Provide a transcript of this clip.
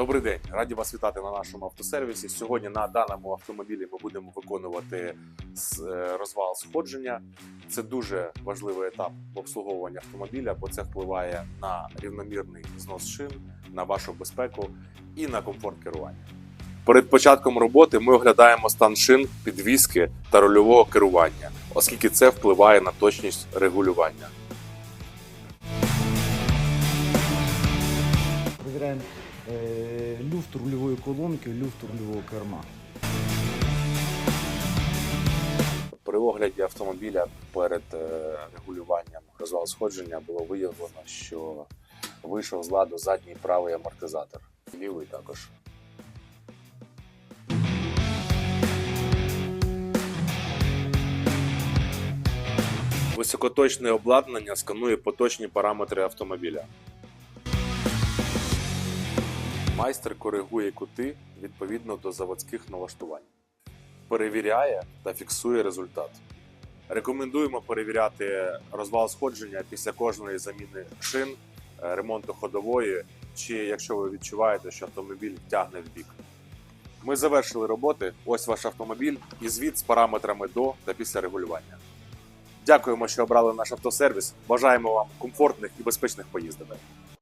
Добрий день, раді вас вітати на нашому автосервісі. Сьогодні на даному автомобілі ми будемо виконувати е, розвал сходження. Це дуже важливий етап в обслуговуванні автомобіля, бо це впливає на рівномірний знос шин, на вашу безпеку і на комфорт керування. Перед початком роботи ми оглядаємо стан шин, підвіски та рульового керування, оскільки це впливає на точність регулювання. Люфт рулевой колонки, люфт рулевого керма. При огляді автомобіля перед е, регулюванням розвал сходження було виявлено, що вийшов з ладу задній правий амортизатор, лівий також. Високоточне обладнання сканує поточні параметри автомобіля. Майстер коригує кути відповідно до заводських налаштувань перевіряє та фіксує результат. Рекомендуємо перевіряти розвал сходження після кожної заміни шин, е, ремонту ходової, чи якщо ви відчуваєте, що автомобіль тягне в бік. Ми завершили роботи. Ось ваш автомобіль і звіт з параметрами до та після регулювання. Дякуємо, що обрали наш автосервіс. Бажаємо вам комфортних і безпечних поїздок.